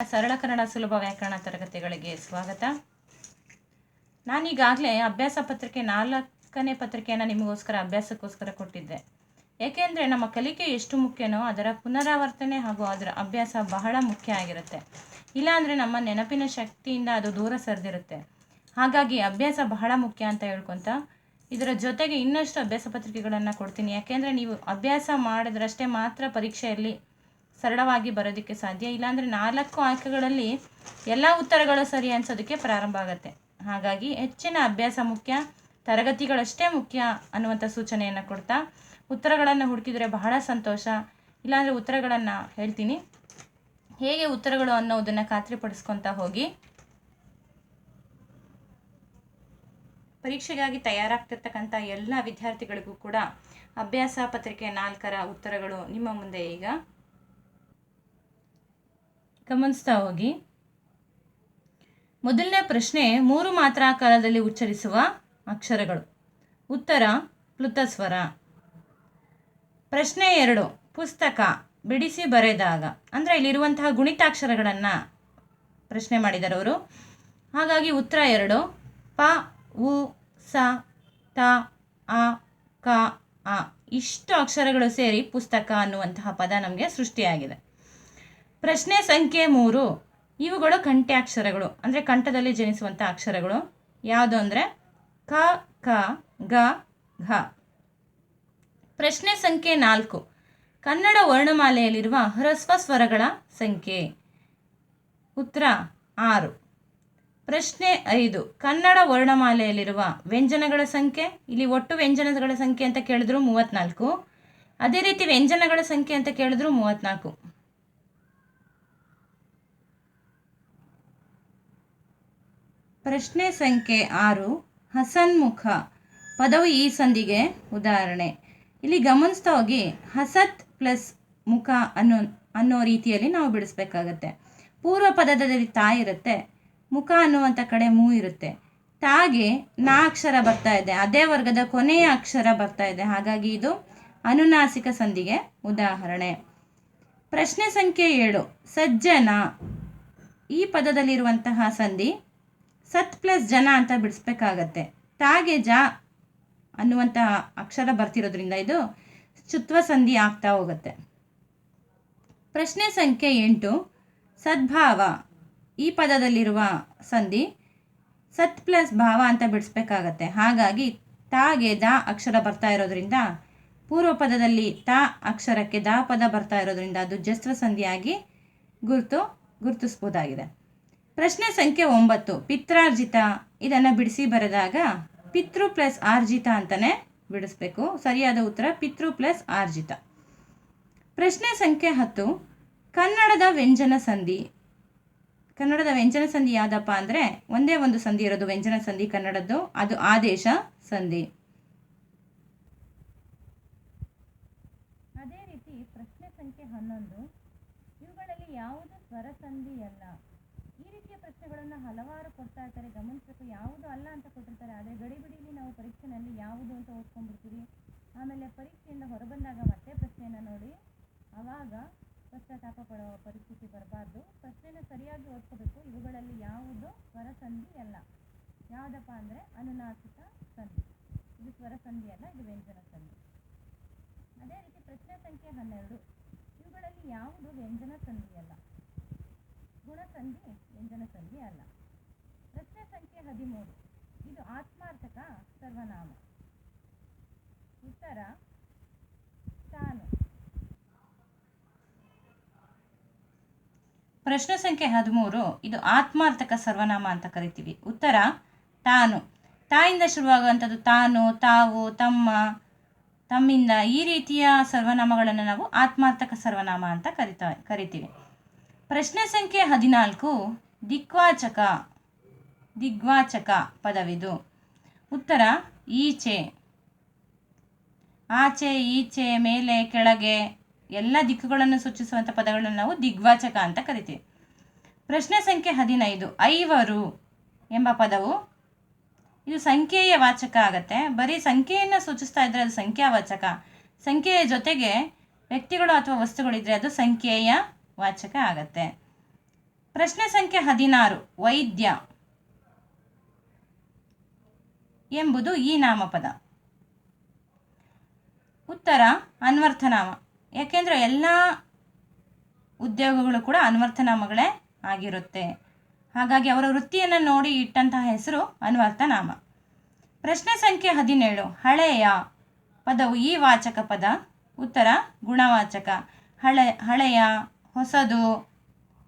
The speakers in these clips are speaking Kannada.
ಸರಳ ಕನ್ನಡ ಸುಲಭ ವ್ಯಾಕರಣ ತರಗತಿಗಳಿಗೆ ಸ್ವಾಗತ. ನಾನೀಗಾಗಲೇ ಅಭ್ಯಾಸ ಪತ್ರಿಕೆ ನಾಲ್ಕನೇ ಪತ್ರಿಕೆಯನ್ನು ನಿಮಗೋಸ್ಕರ ಅಭ್ಯಾಸಕ್ಕೋಸ್ಕರ ಕೊಟ್ಟಿದ್ದೆ. ಏಕೆಂದರೆ ನಮ್ಮ ಕಲಿಕೆ ಎಷ್ಟು ಮುಖ್ಯನೋ ಅದರ ಪುನರಾವರ್ತನೆ ಹಾಗೂ ಅದರ ಅಭ್ಯಾಸ ಬಹಳ ಮುಖ್ಯ ಆಗಿರುತ್ತೆ. ಇಲ್ಲಾಂದರೆ ನಮ್ಮ ನೆನಪಿನ ಶಕ್ತಿಯಿಂದ ಅದು ದೂರ ಸರಿದಿರುತ್ತೆ. ಹಾಗಾಗಿ ಅಭ್ಯಾಸ ಬಹಳ ಮುಖ್ಯ ಅಂತ ಹೇಳ್ಕೊತ ಇದರ ಜೊತೆಗೆ ಇನ್ನಷ್ಟು ಅಭ್ಯಾಸ ಪತ್ರಿಕೆಗಳನ್ನು ಕೊಡ್ತೀನಿ. ಯಾಕೆಂದರೆ ನೀವು ಅಭ್ಯಾಸ ಮಾಡಿದ್ರಷ್ಟೇ ಮಾತ್ರ ಪರೀಕ್ಷೆಯಲ್ಲಿ ಸರಳವಾಗಿ ಬರೋದಕ್ಕೆ ಸಾಧ್ಯ. ಇಲ್ಲಾಂದರೆ ನಾಲ್ಕು ಆಯ್ಕೆಗಳಲ್ಲಿ ಎಲ್ಲ ಉತ್ತರಗಳು ಸರಿ ಅನ್ಸೋದಕ್ಕೆ ಪ್ರಾರಂಭ ಆಗುತ್ತೆ. ಹಾಗಾಗಿ ಹೆಚ್ಚಿನ ಅಭ್ಯಾಸ ಮುಖ್ಯ, ತರಗತಿಗಳಷ್ಟೇ ಮುಖ್ಯ ಅನ್ನುವಂಥ ಸೂಚನೆಯನ್ನು ಕೊಡ್ತಾ, ಉತ್ತರಗಳನ್ನು ಹುಡುಕಿದರೆ ಬಹಳ ಸಂತೋಷ. ಇಲ್ಲಾಂದರೆ ಉತ್ತರಗಳನ್ನು ಹೇಳ್ತೀನಿ. ಹೇಗೆ ಉತ್ತರಗಳು ಅನ್ನೋದನ್ನು ಖಾತ್ರಿಪಡಿಸ್ಕೊತಾ ಹೋಗಿ. ಪರೀಕ್ಷೆಗಾಗಿ ತಯಾರಾಗ್ತಿರ್ತಕ್ಕಂಥ ಎಲ್ಲ ವಿದ್ಯಾರ್ಥಿಗಳಿಗೂ ಕೂಡ ಅಭ್ಯಾಸ ಪತ್ರಿಕೆ ನಾಲ್ಕರ ಉತ್ತರಗಳು ನಿಮ್ಮ ಮುಂದೆ ಈಗ. ಗಮನಿಸ್ತಾ ಹೋಗಿ. ಮೊದಲನೇ ಪ್ರಶ್ನೆ, ಮೂರು ಮಾತ್ರಾಕಾರದಲ್ಲಿ ಉಚ್ಚರಿಸುವ ಅಕ್ಷರಗಳು. ಉತ್ತರ ಪ್ಲುತಸ್ವರ ಪ್ರಶ್ನೆ ಎರಡು, ಪುಸ್ತಕ, ಬಿಡಿಸಿ ಬರೆದಾಗ. ಅಂದರೆ ಇಲ್ಲಿರುವಂತಹ ಗುಣಿತಾಕ್ಷರಗಳನ್ನು ಪ್ರಶ್ನೆ ಮಾಡಿದ್ದಾರೆ ಅವರು. ಹಾಗಾಗಿ ಉತ್ತರ ಎರಡು, ಪ, ಉ, ಸ, ತ, ಅ, ಕ ಆ ಇಷ್ಟು ಅಕ್ಷರಗಳು ಸೇರಿ ಪುಸ್ತಕ ಅನ್ನುವಂತಹ ಪದ ನಮಗೆ ಸೃಷ್ಟಿಯಾಗಿದೆ. ಪ್ರಶ್ನೆ ಸಂಖ್ಯೆ ಮೂರು. ಇವುಗಳು ಕಂಠ್ಯಾಕ್ಷರಗಳು. ಅಂದರೆ ಕಂಠದಲ್ಲಿ ಜನಿಸುವಂಥ ಅಕ್ಷರಗಳು. ಯಾವುದು ಅಂದರೆ ಕ ಕ, ಗ, ಘ. ಪ್ರಶ್ನೆ ಸಂಖ್ಯೆ ನಾಲ್ಕು. ಕನ್ನಡ ವರ್ಣಮಾಲೆಯಲ್ಲಿರುವ ಹ್ರಸ್ವ ಸ್ವರಗಳ ಸಂಖ್ಯೆ. ಉತ್ತರ ಆರು. ಪ್ರಶ್ನೆ ಐದು. ಕನ್ನಡ ವರ್ಣಮಾಲೆಯಲ್ಲಿರುವ ವ್ಯಂಜನಗಳ ಸಂಖ್ಯೆ. ಇಲ್ಲಿ ಒಟ್ಟು ವ್ಯಂಜನಗಳ ಸಂಖ್ಯೆ ಅಂತ ಕೇಳಿದ್ರು ಮೂವತ್ತ್ನಾಲ್ಕು. ಅದೇ ರೀತಿ ವ್ಯಂಜನಗಳ ಸಂಖ್ಯೆ ಅಂತ ಕೇಳಿದ್ರು ಮೂವತ್ತ್ನಾಲ್ಕು. ಪ್ರಶ್ನೆ ಸಂಖ್ಯೆ ಆರು ಹಸನ್ಮುಖ ಪದವು ಈ ಸಂಧಿಗೆ ಉದಾಹರಣೆ. ಇಲ್ಲಿ ಗಮನಿಸ್ತಾ ಹೋಗಿ, ಹಸತ್ ಪ್ಲಸ್ ಮುಖ ಅನ್ನೋ ಅನ್ನೋ ರೀತಿಯಲ್ಲಿ ನಾವು ಬಿಡಿಸ್ಬೇಕಾಗತ್ತೆ. ಪೂರ್ವ ಪದದಲ್ಲಿ ತಾ ಇರುತ್ತೆ, ಮುಖ ಅನ್ನುವಂಥ ಕಡೆ ಮೂ ಇರುತ್ತೆ. ತಾಗೆ ನಾ ಅಕ್ಷರ ಬರ್ತಾ ಇದೆ, ಅದೇ ವರ್ಗದ ಕೊನೆಯ ಅಕ್ಷರ ಬರ್ತಾ ಇದೆ. ಹಾಗಾಗಿ ಇದು ಅನುನಾಸಿಕ ಸಂಧಿಗೆ ಉದಾಹರಣೆ. ಪ್ರಶ್ನೆ ಸಂಖ್ಯೆ ಏಳು, ಸಜ್ಜನ. ಈ ಪದದಲ್ಲಿರುವಂತಹ ಸಂಧಿ ಸತ್ ಪ್ಲಸ್ ಜನ ಅಂತ ಬಿಡಿಸ್ಬೇಕಾಗತ್ತೆ. ತಾಗೆ ಜ ಅನ್ನುವಂತಹ ಅಕ್ಷರ ಬರ್ತಿರೋದ್ರಿಂದ ಇದು ಚುತ್ವ ಸಂಧಿ ಆಗ್ತಾ ಹೋಗುತ್ತೆ. ಪ್ರಶ್ನೆ ಸಂಖ್ಯೆ ಎಂಟು, ಸದ್ಭಾವ. ಈ ಪದದಲ್ಲಿರುವ ಸಂಧಿ ಸತ್ ಪ್ಲಸ್ ಭಾವ ಅಂತ ಬಿಡಿಸ್ಬೇಕಾಗತ್ತೆ. ಹಾಗಾಗಿ ತಾಗೆ ದ ಅಕ್ಷರ ಬರ್ತಾ ಇರೋದ್ರಿಂದ ಪೂರ್ವ ಪದದಲ್ಲಿ ತ ಅಕ್ಷರಕ್ಕೆ ದ ಪದ ಬರ್ತಾ ಇರೋದ್ರಿಂದ ಅದು ಜಸ್ವ ಸಂಧಿಯಾಗಿ ಗುರುತು, ಗುರುತಿಸ್ಬೋದಾಗಿದೆ. ಪ್ರಶ್ನೆ ಸಂಖ್ಯೆ ಒಂಬತ್ತು, ಪಿತ್ರಾರ್ಜಿತ. ಇದನ್ನು ಬಿಡಿಸಿ ಬರೆದಾಗ ಪಿತೃ ಪ್ಲಸ್ ಆರ್ಜಿತ ಅಂತಲೇ ಬಿಡಿಸ್ಬೇಕು. ಸರಿಯಾದ ಉತ್ತರ ಪಿತೃ ಪ್ಲಸ್ ಆರ್ಜಿತ. ಪ್ರಶ್ನೆ ಸಂಖ್ಯೆ ಹತ್ತು, ಕನ್ನಡದ ವ್ಯಂಜನ ಸಂಧಿ. ಕನ್ನಡದ ವ್ಯಂಜನ ಸಂಧಿ ಯಾವುದಪ್ಪ ಅಂದರೆ ಒಂದೇ ಒಂದು ಸಂಧಿ ಇರೋದು, ವ್ಯಂಜನ ಸಂಧಿ ಕನ್ನಡದ್ದು, ಅದು ಆದೇಶ ಸಂಧಿ. ಅದೇ ರೀತಿ ಪ್ರಶ್ನೆ ಸಂಖ್ಯೆ ಹನ್ನೊಂದು, ಇವುಗಳಲ್ಲಿ ಯಾವುದು ಸ್ವರ ಸಂಧಿ ಅಲ್ಲ? ಈ ರೀತಿಯ ಪ್ರಶ್ನೆಗಳನ್ನು ಹಲವಾರು ಕೊಡ್ತಾ ಇರ್ತಾರೆ ಗಮನಿಸಬೇಕು. ಯಾವುದು ಅಲ್ಲ ಅಂತ ಕೊಟ್ಟಿರ್ತಾರೆ. ಆದರೆ ಗಡಿಬಿಡಿಲಿ ನಾವು ಪರೀಕ್ಷೆನಲ್ಲಿ ಯಾವುದು ಅಂತ ಓದ್ಕೊಂಡ್ಬಿಡ್ತೀವಿ. ಆಮೇಲೆ ಪರೀಕ್ಷೆಯಿಂದ ಹೊರಬಂದಾಗ ಮತ್ತೆ ಪ್ರಶ್ನೆಯನ್ನು ನೋಡಿ. ಆವಾಗ ಪಶ್ಚಾತ್ತಾಪ ಪಡೋ ಪರಿಸ್ಥಿತಿ ಬರಬಾರ್ದು. ಪ್ರಶ್ನೆನ ಸರಿಯಾಗಿ ಓದ್ಕೋಬೇಕು. ಇವುಗಳಲ್ಲಿ ಯಾವುದು ಸ್ವರ ಸಂಧಿ ಅಲ್ಲ. ಯಾವುದಪ್ಪ ಅಂದರೆ ಅನುನಾಸಿಕ ಸಂಧಿ. ಇದು ಸ್ವರ ಸಂಧಿ ಅಲ್ಲ, ಇದು ವ್ಯಂಜನ ಸಂಧಿ. ಅದೇ ರೀತಿ ಪ್ರಶ್ನೆ ಸಂಖ್ಯೆ ಹನ್ನೆರಡು. ಇವುಗಳಲ್ಲಿ ಯಾವುದು ವ್ಯಂಜನ ಸಂಧಿ ಅಲ್ಲ? ಗುಣಸಂಧಿ ವ್ಯಂಜನ ಸಂಧಿ ಅಲ್ಲ. ಪ್ರಶ್ನೆ ಸಂಖ್ಯೆ ಹದಿಮೂರು. ಇದು ಆತ್ಮಾರ್ಥಕ ಸರ್ವನಾಮ. ಉತ್ತರ, ತಾನು. ಪ್ರಶ್ನೆ ಸಂಖ್ಯೆ ಹದಿಮೂರು, ಇದು ಆತ್ಮಾರ್ಥಕ ಸರ್ವನಾಮ ಅಂತ ಕರಿತೀವಿ. ಉತ್ತರ, ತಾನು. ತಾಯಿಂದ ಶುರುವಾಗುವಂಥದ್ದು ತಾನು, ತಾವು, ತಮ್ಮ, ತಮ್ಮಿಂದ ಈ ರೀತಿಯ ಸರ್ವನಾಮಗಳನ್ನು ನಾವು ಆತ್ಮಾರ್ಥಕ ಸರ್ವನಾಮ ಅಂತ ಕರಿತಾ, ಕರಿತೀವಿ. ಪ್ರಶ್ನೆ ಸಂಖ್ಯೆ ಹದಿನಾಲ್ಕು ದಿಕ್ವಾಚಕ ದಿಗ್ವಾಚಕ ಪದವಿದು. ಉತ್ತರ, ಈಚೆ. ಆಚೆ, ಈಚೆ, ಮೇಲೆ, ಕೆಳಗೆ ಎಲ್ಲ ದಿಕ್ಕುಗಳನ್ನು ಸೂಚಿಸುವಂಥ ಪದಗಳನ್ನು ನಾವು ದಿಗ್ವಾಚಕ ಅಂತ ಕರಿತೀವಿ. ಪ್ರಶ್ನೆ ಸಂಖ್ಯೆ ಹದಿನೈದು, ಐವರು ಎಂಬ ಪದವು ಇದು ಸಂಖ್ಯೆಯ ವಾಚಕ ಆಗತ್ತೆ. ಬರೀ ಸಂಖ್ಯೆಯನ್ನು ಸೂಚಿಸ್ತಾ ಇದ್ದರೆ ಅದು ಸಂಖ್ಯಾವಾಚಕ. ಸಂಖ್ಯೆಯ ಜೊತೆಗೆ ವ್ಯಕ್ತಿಗಳು ಅಥವಾ ವಸ್ತುಗಳಿದ್ರೆ ಅದು ಸಂಖ್ಯೆಯ ವಾಚಕ ಆಗತ್ತೆ. ಪ್ರಶ್ನೆ ಸಂಖ್ಯೆ ಹದಿನಾರು, ವೈದ್ಯ ಎಂಬುದು ಈ ನಾಮಪದ. ಉತ್ತರ, ಅನ್ವರ್ಥನಾಮ. ಯಾಕೆಂದರೆ ಎಲ್ಲ ಉದ್ಯೋಗಗಳು ಕೂಡ ಅನ್ವರ್ಥನಾಮಗಳೇ ಆಗಿರುತ್ತೆ. ಹಾಗಾಗಿ ಅವರ ವೃತ್ತಿಯನ್ನು ನೋಡಿ ಇಟ್ಟಂತಹ ಹೆಸರು ಅನ್ವರ್ಥನಾಮ. ಪ್ರಶ್ನೆ ಸಂಖ್ಯೆ ಹದಿನೇಳು, ಹಳೆಯ ಪದವು ಈ ವಾಚಕ ಪದ. ಉತ್ತರ, ಗುಣವಾಚಕ. ಹಳೆ, ಹಳೆಯ ಹೊಸದು.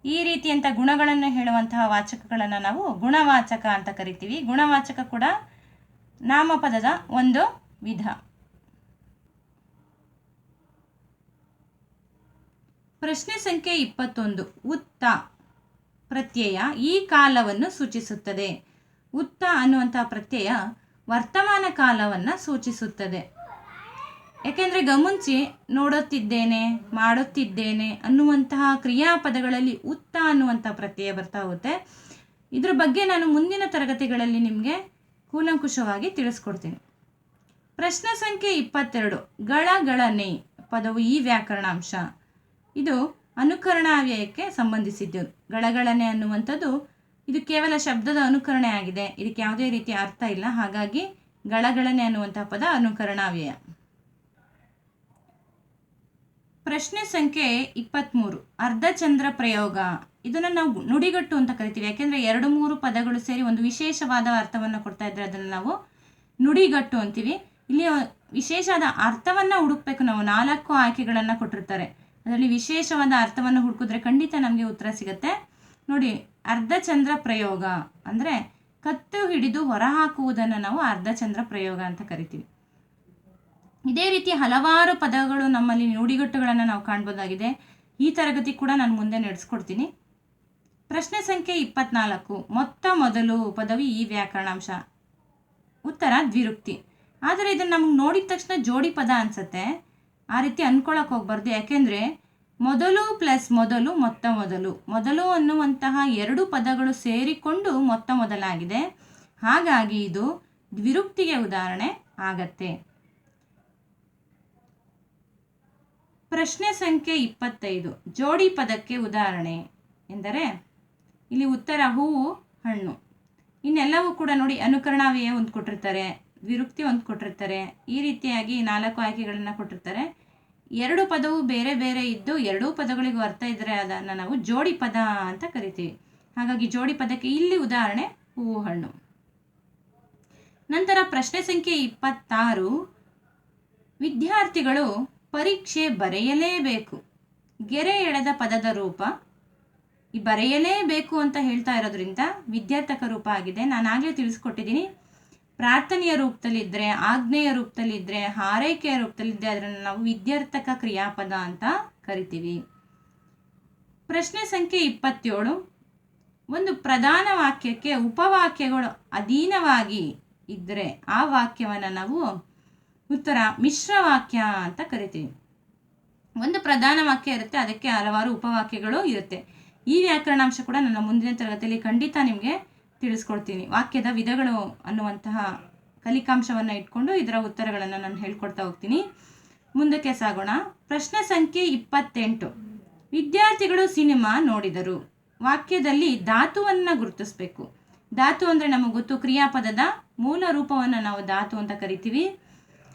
ಈ ರೀತಿಯಂಥ ಗುಣಗಳನ್ನು ಹೇಳುವಂತಹ ವಾಚಕಗಳನ್ನು ನಾವು ಗುಣವಾಚಕ ಅಂತ ಕರಿತೀವಿ. ಗುಣವಾಚಕ ಕೂಡ ನಾಮಪದದ ಒಂದು ವಿಧ. ಪ್ರಶ್ನೆ ಸಂಖ್ಯೆ ಇಪ್ಪತ್ತೊಂದು. ಉತ್ತ ಪ್ರತ್ಯಯ ಈ ಕಾಲವನ್ನು ಸೂಚಿಸುತ್ತದೆ. ಉತ್ತ ಅನ್ನುವಂಥ ಪ್ರತ್ಯಯ ವರ್ತಮಾನ ಕಾಲವನ್ನು ಸೂಚಿಸುತ್ತದೆ. ಯಾಕೆಂದರೆ ಗಮನಿಸಿ ನೋಡುತ್ತಿದ್ದೇನೆ, ಮಾಡುತ್ತಿದ್ದೇನೆ ಅನ್ನುವಂತಹ ಕ್ರಿಯಾಪದಗಳಲ್ಲಿ ಉತ್ತ ಅನ್ನುವಂಥ ಪ್ರತ್ಯಯ ಬರ್ತಾ ಹೋಗುತ್ತೆ. ಇದ್ರ ಬಗ್ಗೆ ನಾನು ಮುಂದಿನ ತರಗತಿಗಳಲ್ಲಿ ನಿಮಗೆ ಕೂಲಂಕುಷವಾಗಿ ತಿಳಿಸ್ಕೊಡ್ತೀನಿ. ಪ್ರಶ್ನೆ ಸಂಖ್ಯೆ ಇಪ್ಪತ್ತೆರಡು ಗಳಗಳನೆ ಪದವು ಈ ವ್ಯಾಕರಣಾಂಶ. ಇದು ಅನುಕರಣಾವ್ಯಯಕ್ಕೆ ಸಂಬಂಧಿಸಿದ್ದು. ಗಳಗಳನೆ ಅನ್ನುವಂಥದ್ದು ಇದು ಕೇವಲ ಶಬ್ದದ ಅನುಕರಣೆ ಆಗಿದೆ. ಇದಕ್ಕೆ ಯಾವುದೇ ರೀತಿಯ ಅರ್ಥ ಇಲ್ಲ. ಹಾಗಾಗಿ ಗಳಗಳನೆ ಅನ್ನುವಂಥ ಪದ ಅನುಕರಣಾವ್ಯಯ. ಪ್ರಶ್ನೆ ಸಂಖ್ಯೆ ಇಪ್ಪತ್ತ್ಮೂರು ಅರ್ಧಚಂದ್ರ ಪ್ರಯೋಗ. ಇದನ್ನು ನಾವು ನುಡಿಗಟ್ಟು ಅಂತ ಕರಿತೀವಿ. ಯಾಕೆಂದರೆ ಎರಡು ಮೂರು ಪದಗಳು ಸೇರಿ ಒಂದು ವಿಶೇಷವಾದ ಅರ್ಥವನ್ನು ಕೊಡ್ತಾ ಇದ್ದರೆ ಅದನ್ನು ನಾವು ನುಡಿಗಟ್ಟು ಅಂತೀವಿ. ಇಲ್ಲಿ ವಿಶೇಷವಾದ ಅರ್ಥವನ್ನು ಹುಡುಕ್ಬೇಕು ನಾವು. ನಾಲ್ಕು ಆಯ್ಕೆಗಳನ್ನು ಕೊಟ್ಟಿರ್ತಾರೆ. ಅದರಲ್ಲಿ ವಿಶೇಷವಾದ ಅರ್ಥವನ್ನು ಹುಡುಕಿದ್ರೆ ಖಂಡಿತ ನಮಗೆ ಉತ್ತರ ಸಿಗುತ್ತೆ. ನೋಡಿ ಅರ್ಧಚಂದ್ರ ಪ್ರಯೋಗ ಅಂದರೆ ಕತ್ತು ಹಿಡಿದು ಹೊರಹಾಕುವುದನ್ನು ನಾವು ಅರ್ಧಚಂದ್ರ ಪ್ರಯೋಗ ಅಂತ ಕರಿತೀವಿ. ಇದೇ ರೀತಿ ಹಲವಾರು ಪದಗಳು ನಮ್ಮಲ್ಲಿ ನುಡಿಗಟ್ಟುಗಳನ್ನು ನಾವು ಕಾಣ್ಬೋದಾಗಿದೆ. ಈ ತರಗತಿ ಕೂಡ ನಾನು ಮುಂದೆ ನಡೆಸ್ಕೊಡ್ತೀನಿ. ಪ್ರಶ್ನೆ ಸಂಖ್ಯೆ ಇಪ್ಪತ್ನಾಲ್ಕು. ಮೊತ್ತ ಮೊದಲು ಪದವಿ ಈ ವ್ಯಾಕರಣಾಂಶ. ಉತ್ತರ ದ್ವಿರುಕ್ತಿ. ಆದರೆ ಇದನ್ನು ನಮ್ಗೆ ನೋಡಿದ ತಕ್ಷಣ ಜೋಡಿ ಪದ ಅನಿಸುತ್ತೆ. ಆ ರೀತಿ ಅಂದ್ಕೊಳಕ್ಕೆ ಹೋಗ್ಬಾರ್ದು. ಯಾಕೆಂದರೆ ಮೊದಲು ಪ್ಲಸ್ ಮೊದಲು ಮೊತ್ತ ಮೊದಲು. ಮೊದಲು ಅನ್ನುವಂತಹ ಎರಡು ಪದಗಳು ಸೇರಿಕೊಂಡು ಮೊತ್ತ ಮೊದಲಾಗಿದೆ. ಹಾಗಾಗಿ ಇದು ದ್ವಿರುಕ್ತಿಗೆ ಉದಾಹರಣೆ ಆಗತ್ತೆ. ಪ್ರಶ್ನೆ ಸಂಖ್ಯೆ ಇಪ್ಪತ್ತೈದು. ಜೋಡಿ ಪದಕ್ಕೆ ಉದಾಹರಣೆ ಎಂದರೆ, ಇಲ್ಲಿ ಉತ್ತರ ಹೂವು ಹಣ್ಣು. ಇನ್ನೆಲ್ಲವೂ ಕೂಡ ನೋಡಿ ಅನುಕರಣಾವ್ಯಯ ಒಂದು ಕೊಟ್ಟಿರ್ತಾರೆ, ವಿರುಕ್ತಿ ಒಂದು ಕೊಟ್ಟಿರ್ತಾರೆ. ಈ ರೀತಿಯಾಗಿ ನಾಲ್ಕು ಆಯ್ಕೆಗಳನ್ನು ಕೊಟ್ಟಿರ್ತಾರೆ. ಎರಡು ಪದವು ಬೇರೆ ಬೇರೆ ಇದ್ದು ಎರಡೂ ಪದಗಳಿಗೂ ಅರ್ಥ ಇದ್ದರೆ ಅದನ್ನು ನಾವು ಜೋಡಿ ಪದ ಅಂತ ಕರಿತೀವಿ. ಹಾಗಾಗಿ ಜೋಡಿ ಪದಕ್ಕೆ ಇಲ್ಲಿ ಉದಾಹರಣೆ ಹೂವು ಹಣ್ಣು. ನಂತರ ಪ್ರಶ್ನೆ ಸಂಖ್ಯೆ ಇಪ್ಪತ್ತಾರು. ವಿದ್ಯಾರ್ಥಿಗಳು ಪರೀಕ್ಷೆ ಬರೆಯಲೇಬೇಕು. ಗೆರೆ ಎಳೆದ ಪದದ ರೂಪ. ಈ ಬರೆಯಲೇಬೇಕು ಅಂತ ಹೇಳ್ತಾ ಇರೋದ್ರಿಂದ ವಿದ್ಯಾರ್ಥಕ ರೂಪ ಆಗಿದೆ. ನಾನು ಆಗಲೇ ತಿಳಿಸ್ಕೊಟ್ಟಿದ್ದೀನಿ. ಪ್ರಾರ್ಥನೆಯ ರೂಪದಲ್ಲಿದ್ದರೆ ಆಗ್ನೇಯ ರೂಪದಲ್ಲಿದ್ದರೆ ಹಾರೈಕೆಯ ರೂಪದಲ್ಲಿದ್ದರೆ ಅದನ್ನು ನಾವು ವಿದ್ಯಾರ್ಥಕ ಕ್ರಿಯಾಪದ ಅಂತ ಕರಿತೀವಿ. ಪ್ರಶ್ನೆ ಸಂಖ್ಯೆ ಇಪ್ಪತ್ತೇಳು. ಒಂದು ಪ್ರಧಾನ ವಾಕ್ಯಕ್ಕೆ ಉಪವಾಕ್ಯಗಳು ಅಧೀನವಾಗಿ ಇದ್ದರೆ ಆ ವಾಕ್ಯವನ್ನು ನಾವು ಉತ್ತರ, ಮಿಶ್ರ ವಾಕ್ಯ ಅಂತ ಕರಿತೀವಿ. ಒಂದು ಪ್ರಧಾನ ವಾಕ್ಯ ಇರುತ್ತೆ, ಅದಕ್ಕೆ ಹಲವಾರು ಉಪವಾಕ್ಯಗಳು ಇರುತ್ತೆ. ಈ ವ್ಯಾಕರಣಾಂಶ ಕೂಡ ನನ್ನ ಮುಂದಿನ ತರಗತಿಯಲ್ಲಿ ಖಂಡಿತ ನಿಮಗೆ ತಿಳಿಸ್ಕೊಡ್ತೀನಿ. ವಾಕ್ಯದ ವಿಧಗಳು ಅನ್ನುವಂತಹ ಕಲಿಕಾಂಶವನ್ನು ಇಟ್ಕೊಂಡು ಇದರ ಉತ್ತರಗಳನ್ನು ನಾನು ಹೇಳ್ಕೊಡ್ತಾ ಹೋಗ್ತೀನಿ. ಮುಂದಕ್ಕೆ ಸಾಗೋಣ. ಪ್ರಶ್ನೆ ಸಂಖ್ಯೆ ಇಪ್ಪತ್ತೆಂಟು. ವಿದ್ಯಾರ್ಥಿಗಳು ಸಿನಿಮಾ ನೋಡಿದರು. ವಾಕ್ಯದಲ್ಲಿ ಧಾತುವನ್ನು ಗುರುತಿಸಬೇಕು. ಧಾತು ಅಂದರೆ ನಮಗೆ ಗೊತ್ತು, ಕ್ರಿಯಾಪದದ ಮೂಲ ರೂಪವನ್ನು ನಾವು ಧಾತು ಅಂತ ಕರಿತೀವಿ.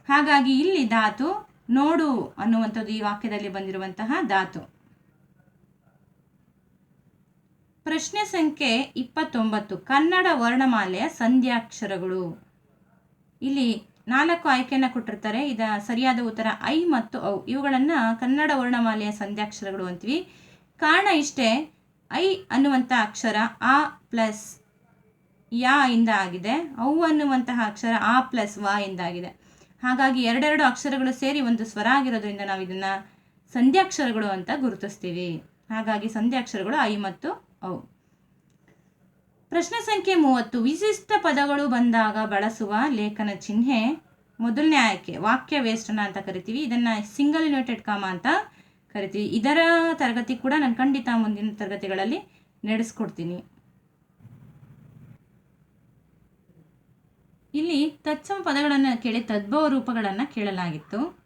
ಹಾಗಾಗಿ ಇಲ್ಲಿ ಧಾತು ನೋಡು ಅನ್ನುವಂಥದ್ದು ಈ ವಾಕ್ಯದಲ್ಲಿ ಬಂದಿರುವಂತಹ ಧಾತು. ಪ್ರಶ್ನೆ ಸಂಖ್ಯೆ ಇಪ್ಪತ್ತೊಂಬತ್ತು, ಕನ್ನಡ ವರ್ಣಮಾಲೆಯ ಸಂಧ್ಯಾಕ್ಷರಗಳು. ಇಲ್ಲಿ ನಾಲ್ಕು ಆಯ್ಕೆಯನ್ನು ಕೊಟ್ಟಿರ್ತಾರೆ. ಇದ ಸರಿಯಾದ ಉತ್ತರ ಐ ಮತ್ತು ಔ. ಇವುಗಳನ್ನು ಕನ್ನಡ ವರ್ಣಮಾಲೆಯ ಸಂಧ್ಯಾಕ್ಷರಗಳು ಅಂತೀವಿ. ಕಾರಣ ಇಷ್ಟೇ, ಐ ಅನ್ನುವಂಥ ಅಕ್ಷರ ಆ ಪ್ಲಸ್ ಯಾ ಇಂದ ಆಗಿದೆ. ಔ ಅನ್ನುವಂತಹ ಅಕ್ಷರ ಆ ಪ್ಲಸ್ ವಾ ಇಂದ ಆಗಿದೆ. ಹಾಗಾಗಿ ಎರಡೆರಡು ಅಕ್ಷರಗಳು ಸೇರಿ ಒಂದು ಸ್ವರ ಆಗಿರೋದ್ರಿಂದ ನಾವು ಇದನ್ನು ಸಂಧ್ಯಾಕ್ಷರಗಳು ಅಂತ ಗುರುತಿಸ್ತೀವಿ. ಹಾಗಾಗಿ ಸಂಧ್ಯಾಕ್ಷರಗಳು ಐ ಮತ್ತು ಔ. ಪ್ರಶ್ನೆ ಸಂಖ್ಯೆ ಮೂವತ್ತು. ವಿಶಿಷ್ಟ ಪದಗಳು ಬಂದಾಗ ಬಳಸುವ ಲೇಖನ ಚಿಹ್ನೆ ಮೊದಲನೇ ಆಯ್ಕೆ, ವಾಕ್ಯ ವೇಷ್ಟನ ಅಂತ ಕರಿತೀವಿ. ಇದನ್ನು ಸಿಂಗಲ್ ಯುನೈಟೆಡ್ ಕಾಮ ಅಂತ ಕರಿತೀವಿ. ಇದರ ತರಗತಿ ಕೂಡ ನಾನು ಖಂಡಿತ ಮುಂದಿನ ತರಗತಿಗಳಲ್ಲಿ ನಡೆಸ್ಕೊಡ್ತೀನಿ. ಇಲ್ಲಿ ತತ್ಸಮ ಪದಗಳನ್ನು ಕೇಳಿ ತದ್ಭವ ರೂಪಗಳನ್ನು ಕೇಳಲಾಗಿತ್ತು.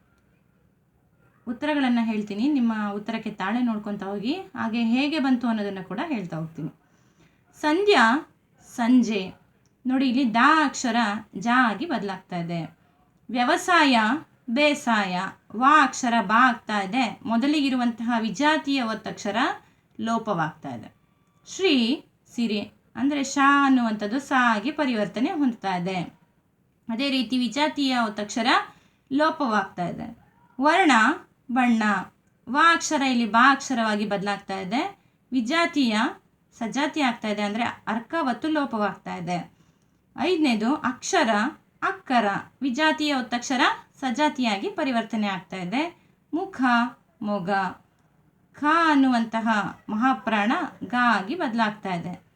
ಉತ್ತರಗಳನ್ನು ಹೇಳ್ತೀನಿ. ನಿಮ್ಮ ಉತ್ತರಕ್ಕೆ ತಾಳೆ ನೋಡ್ಕೊತಾ ಹೋಗಿ, ಹಾಗೆ ಹೇಗೆ ಬಂತು ಅನ್ನೋದನ್ನು ಕೂಡ ಹೇಳ್ತಾ ಹೋಗ್ತೀನಿ. ಸಂಧ್ಯಾ, ಸಂಜೆ. ನೋಡಿ, ಇಲ್ಲಿ ದಾ ಅಕ್ಷರ ಜಾ ಆಗಿ ಬದಲಾಗ್ತಾ ಇದೆ. ವ್ಯವಸಾಯ, ಬೇಸಾಯ. ವಾ ಅಕ್ಷರ ಬಾ ಆಗ್ತಾ ಇದೆ. ಮೊದಲಿಗಿರುವಂತಹ ವಿಜಾತಿಯ ಒತ್ತಕ್ಷರ ಲೋಪವಾಗ್ತಾ ಇದೆ. ಶ್ರೀ, ಸಿರಿ. ಅಂದರೆ ಶಾ ಅನ್ನುವಂಥದ್ದು ಸಾ ಆಗಿ ಪರಿವರ್ತನೆ ಹೊಂದ್ತಾ ಇದೆ. ಅದೇ ರೀತಿ ವಿಜಾತಿಯ ಒತ್ತಕ್ಷರ ಲೋಪವಾಗ್ತಾ ಇದೆ. ವರ್ಣ, ಬಣ್ಣ, ವಾ ಅಕ್ಷರ ಇಲ್ಲಿ ಬಾ ಅಕ್ಷರವಾಗಿ ಬದಲಾಗ್ತಾ ಇದೆ. ವಿಜಾತಿಯ ಸಜಾತಿ ಆಗ್ತಾ ಇದೆ ಅಂದರೆ ಅರ್ಕ ಒತ್ತು ಲೋಪವಾಗ್ತಾ ಇದೆ. ಐದನೇದು ಅಕ್ಷರ, ಅಕ್ಕರ, ವಿಜಾತಿಯ ಒತ್ತಕ್ಷರ ಸಜಾತಿಯಾಗಿ ಪರಿವರ್ತನೆ ಆಗ್ತಾ ಇದೆ. ಮುಖ, ಮೊಗ, ಖ ಅನ್ನುವಂತಹ ಮಹಾಪ್ರಾಣ ಗ ಆಗಿ ಬದಲಾಗ್ತಾ ಇದೆ.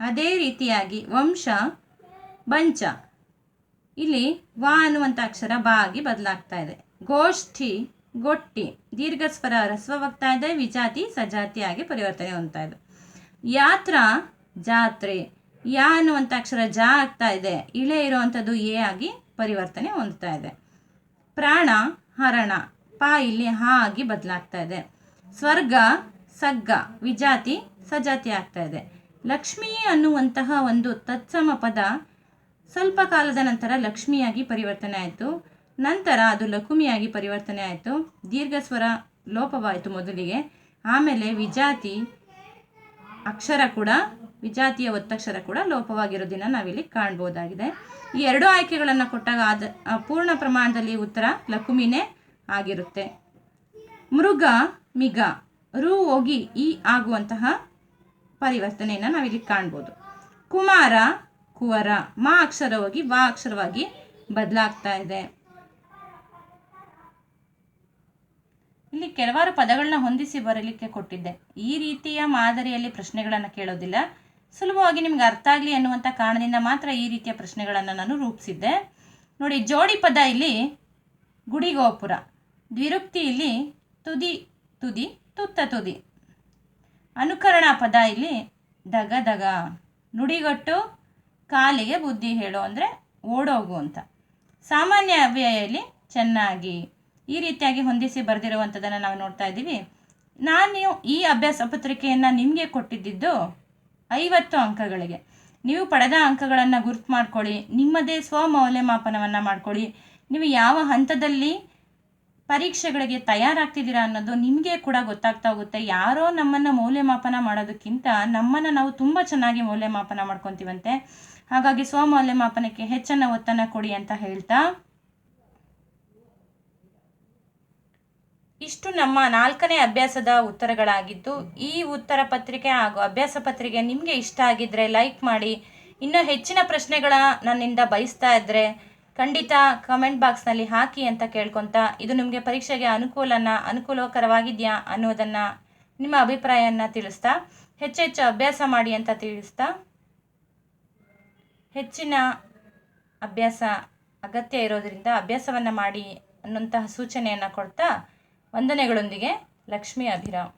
ಅದೇ ರೀತಿಯಾಗಿ ವಂಶ, ಬಂಚ. ಇಲ್ಲಿ ವಾ ಅನ್ನುವಂಥ ಅಕ್ಷರ ಬಾ ಆಗಿ ಬದಲಾಗ್ತಾ ಇದೆ. ಗೋಷ್ಠಿ, ಗೊಟ್ಟಿ ದೀರ್ಘ ಸ್ವರ ಇದೆ, ವಿಜಾತಿ ಸಜಾತಿಯಾಗಿ ಪರಿವರ್ತನೆ ಹೊಂದ್ತಾ ಇದೆ. ಯಾತ್ರ, ಜಾತ್ರೆ. ಯಾ ಅನ್ನುವಂಥ ಅಕ್ಷರ ಜಾ ಆಗ್ತಾ ಇದೆ. ಇಳೆ ಇರುವಂಥದ್ದು ಎ ಆಗಿ ಪರಿವರ್ತನೆ ಹೊಂದ್ತಾ ಇದೆ. ಪ್ರಾಣ, ಹರಣ. ಪಾ ಇಲ್ಲಿ ಹಾ ಆಗಿ ಬದಲಾಗ್ತಾ ಇದೆ. ಸ್ವರ್ಗ, ಸಗ್ಗ, ವಿಜಾತಿ, ಸಜಾತಿ ಆಗ್ತಾ ಇದೆ. ಲಕ್ಷ್ಮಿ ಅನ್ನುವಂತಹ ಒಂದು ತತ್ಸಮ ಪದ ಸ್ವಲ್ಪ ಕಾಲದ ನಂತರ ಲಕ್ಷ್ಮಿಯಾಗಿ ಪರಿವರ್ತನೆ ಆಯಿತು. ನಂತರ ಅದು ಲಕುಮಿಯಾಗಿ ಪರಿವರ್ತನೆ ಆಯಿತು. ದೀರ್ಘ ಸ್ವರ ಲೋಪವಾಯಿತು ಮೊದಲಿಗೆ. ಆಮೇಲೆ ವಿಜಾತಿ ಅಕ್ಷರ ಕೂಡ, ವಿಜಾತಿಯ ಒತ್ತಕ್ಷರ ಕೂಡ ಲೋಪವಾಗಿರೋದನ್ನ ನಾವಿಲ್ಲಿ ಕಾಣ್ಬೋದಾಗಿದೆ. ಈ ಎರಡು ಆಯ್ಕೆಗಳನ್ನು ಕೊಟ್ಟಾಗ ಆದ ಪೂರ್ಣ ಪ್ರಮಾಣದಲ್ಲಿ ಉತ್ತರ ಲಕುಮಿನೇ ಆಗಿರುತ್ತೆ. ಮೃಗ, ಮಿಗ, ರು ಹೋಗಿ ಈ ಆಗುವಂತಹ ಪರಿವರ್ತನೆಯನ್ನು ನಾವಿಲ್ಲಿ ಕಾಣ್ಬೋದು. ಕುಮಾರ, ಕುವರ, ಮಾ ಅಕ್ಷರವಾಗಿ, ವಾ ಅಕ್ಷರವಾಗಿ ಬದಲಾಗ್ತಾ ಇದೆ. ಇಲ್ಲಿ ಕೆಲವಾರು ಪದಗಳನ್ನ ಹೊಂದಿಸಿ ಬರಲಿಕ್ಕೆ ಕೊಟ್ಟಿದ್ದೆ. ಈ ರೀತಿಯ ಮಾದರಿಯಲ್ಲಿ ಪ್ರಶ್ನೆಗಳನ್ನು ಕೇಳೋದಿಲ್ಲ. ಸುಲಭವಾಗಿ ನಿಮ್ಗೆ ಅರ್ಥ ಆಗಲಿ ಅನ್ನುವಂಥ ಕಾರಣದಿಂದ ಮಾತ್ರ ಈ ರೀತಿಯ ಪ್ರಶ್ನೆಗಳನ್ನು ನಾನು ರೂಪಿಸಿದ್ದೆ. ನೋಡಿ, ಜೋಡಿ ಪದ ಇಲ್ಲಿ ಗುಡಿಗೋಪುರ ದ್ವಿರುಕ್ತಿ ಇಲ್ಲಿ ತುದಿ ತುದಿ, ತುತ್ತ ತುದಿ. ಅನುಕರಣ ಪದ ಇಲ್ಲಿ ದಗ ದಗ. ನುಡಿಗಟ್ಟು ಕಾಲಿಗೆ ಬುದ್ಧಿ ಹೇಳು ಅಂದರೆ ಓಡೋಗು ಅಂತ. ಸಾಮಾನ್ಯ ಅವ್ಯಯಲ್ಲಿ ಚೆನ್ನಾಗಿ. ಈ ರೀತಿಯಾಗಿ ಹೊಂದಿಸಿ ಬರೆದಿರುವಂಥದ್ದನ್ನು ನಾವು ನೋಡ್ತಾ ಇದ್ದೀವಿ. ನಾನು ಈ ಅಭ್ಯಾಸ ಪತ್ರಿಕೆಯನ್ನು ನಿಮಗೆ ಕೊಟ್ಟಿದ್ದಿದ್ದು ಐವತ್ತು ಅಂಕಗಳಿಗೆ. ನೀವು ಪಡೆದ ಅಂಕಗಳನ್ನು ಗುರುತು ಮಾಡ್ಕೊಳ್ಳಿ. ನಿಮ್ಮದೇ ಸ್ವಮೌಲ್ಯಮಾಪನವನ್ನು ಮಾಡ್ಕೊಳ್ಳಿ. ನೀವು ಯಾವ ಹಂತದಲ್ಲಿ ಪರೀಕ್ಷೆಗಳಿಗೆ ತಯಾರಾಗ್ತಿದ್ದೀರಾ ಅನ್ನೋದು ನಿಮಗೆ ಕೂಡ ಗೊತ್ತಾಗ್ತಾ ಹೋಗುತ್ತೆ. ಯಾರೋ ನಮ್ಮನ್ನು ಮೌಲ್ಯಮಾಪನ ಮಾಡೋದಕ್ಕಿಂತ ನಮ್ಮನ್ನು ನಾವು ತುಂಬ ಚೆನ್ನಾಗಿ ಮೌಲ್ಯಮಾಪನ ಮಾಡ್ಕೊತೀವಂತೆ. ಹಾಗಾಗಿ ಸ್ವಮೌಲ್ಯಮಾಪನಕ್ಕೆ ಹೆಚ್ಚನ್ನು ಒತ್ತನ್ನು ಕೊಡಿ ಅಂತ ಹೇಳ್ತಾ. ಇಷ್ಟು ನಮ್ಮ ನಾಲ್ಕನೇ ಅಭ್ಯಾಸದ ಉತ್ತರಗಳಾಗಿದ್ದು, ಈ ಉತ್ತರ ಪತ್ರಿಕೆ ಹಾಗೂ ಅಭ್ಯಾಸ ಪತ್ರಿಕೆ ನಿಮಗೆ ಇಷ್ಟ ಆಗಿದ್ದರೆ ಲೈಕ್ ಮಾಡಿ. ಇನ್ನೂ ಹೆಚ್ಚಿನ ಪ್ರಶ್ನೆಗಳ ನನ್ನಿಂದ ಬಯಸ್ತಾ ಇದ್ದರೆ ಖಂಡಿತ ಕಮೆಂಟ್ ಬಾಕ್ಸ್ನಲ್ಲಿ ಹಾಕಿ ಅಂತ ಕೇಳ್ಕೊತಾ ಇದು ನಿಮಗೆ ಪರೀಕ್ಷೆಗೆ ಅನುಕೂಲನ, ಅನುಕೂಲಕರವಾಗಿದೆಯಾ ಅನ್ನೋದನ್ನು ನಿಮ್ಮ ಅಭಿಪ್ರಾಯವನ್ನು ತಿಳಿಸ್ತಾ ಹೆಚ್ಚೆಚ್ಚು ಅಭ್ಯಾಸ ಮಾಡಿ ಅಂತ ತಿಳಿಸ್ತಾ, ಹೆಚ್ಚಿನ ಅಭ್ಯಾಸ ಅಗತ್ಯ ಇರೋದರಿಂದ ಅಭ್ಯಾಸವನ್ನು ಮಾಡಿ ಅನ್ನುವಂತಹ ಸೂಚನೆಯನ್ನು ಕೊಡ್ತಾ, ವಂದನೆಗಳೊಂದಿಗೆ ಲಕ್ಷ್ಮೀ ಅಭಿರಾಮ್.